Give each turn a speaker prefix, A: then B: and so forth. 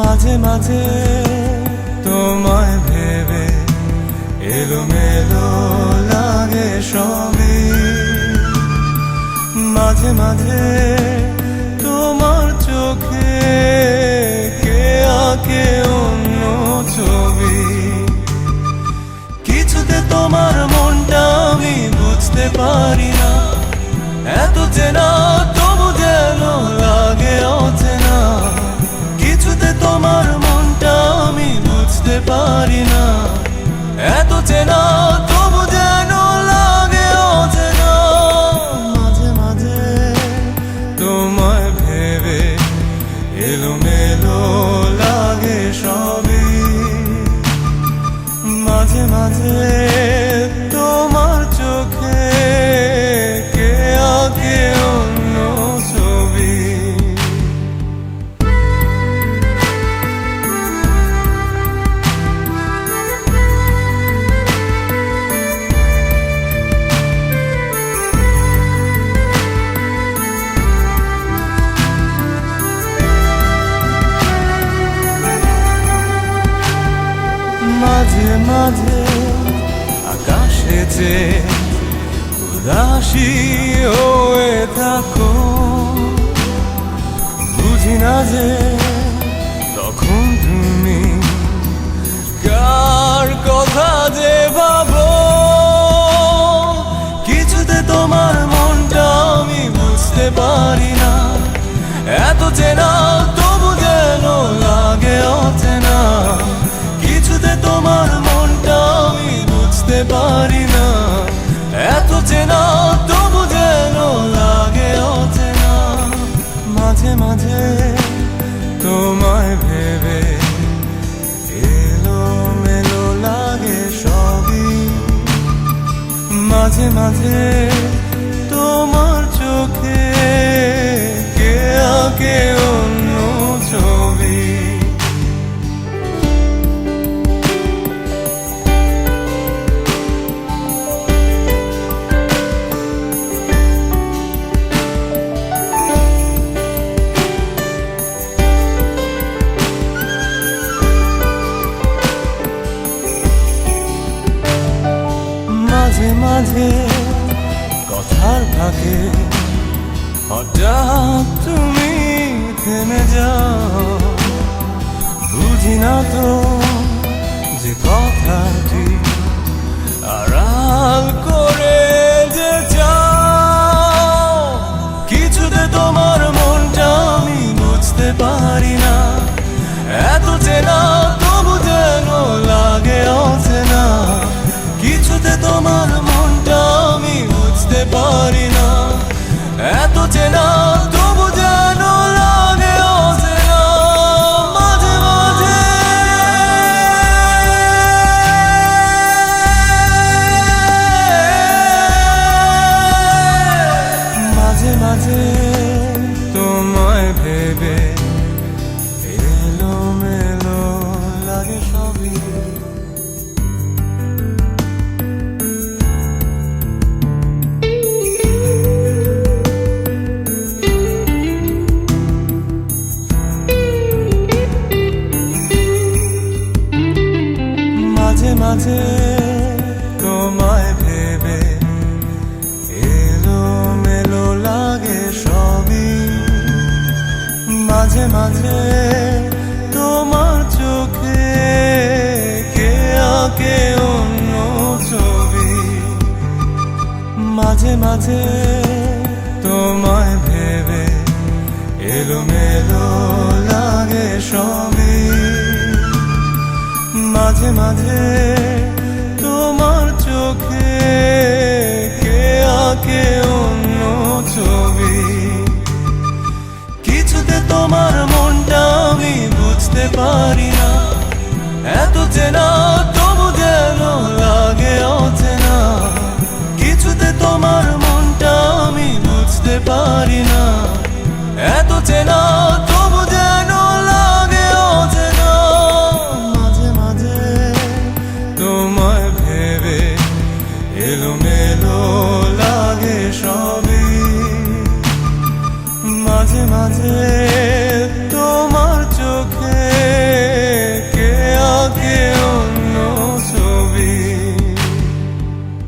A: মাঝে মাঝে তোমায় ভেবে এলোমেলো লাগে সবে। মাঝে মাঝে তোমার চোখে কে আঁকে অন্য ছবি। কিছুতে তোমার মনটা আমি বুঝতে পারি না। এত চেনা এত চেনা মাঝে আকাশে যে উদাসী হয়ে থাকো। বুঝি না যে তখন তুমি কার কথা যে ভাবো। কিছুতে তোমার মনটা আমি বুঝতে পারি না। এত চেনা পারি না। এত চেনা, তবু যেন লাগে অচেনা। মাঝে মাঝে তোমায় ভেবে এলো মেলো লাগে সবই। মাঝে মাঝে তোমার চোখে কে আঁকে কথার ফাঁকে হঠাৎ তুমি থেমে যাও। বুঝি না তো যে কথাটি আড়াল মাঝে তোমায় ভেবে এলো মেলো লাগে সবই। মাঝে মাঝে মাঝে মাঝে তোমার চোখে কে আঁকে অন্য ছবি। মাঝে মাঝে তোমায় ভেবে এলো মেলো লাগে সবই। মাঝে মাঝে চেনা তবু যেন লাগে অচেনা। কিছুতে তোমার মনটা আমি বুঝতে পারি না এত চেনা, তবু যেন লাগে অচেনা। মাঝে মাঝে ভেবে এলো মেলো লাগে সবই। মাঝে মাঝে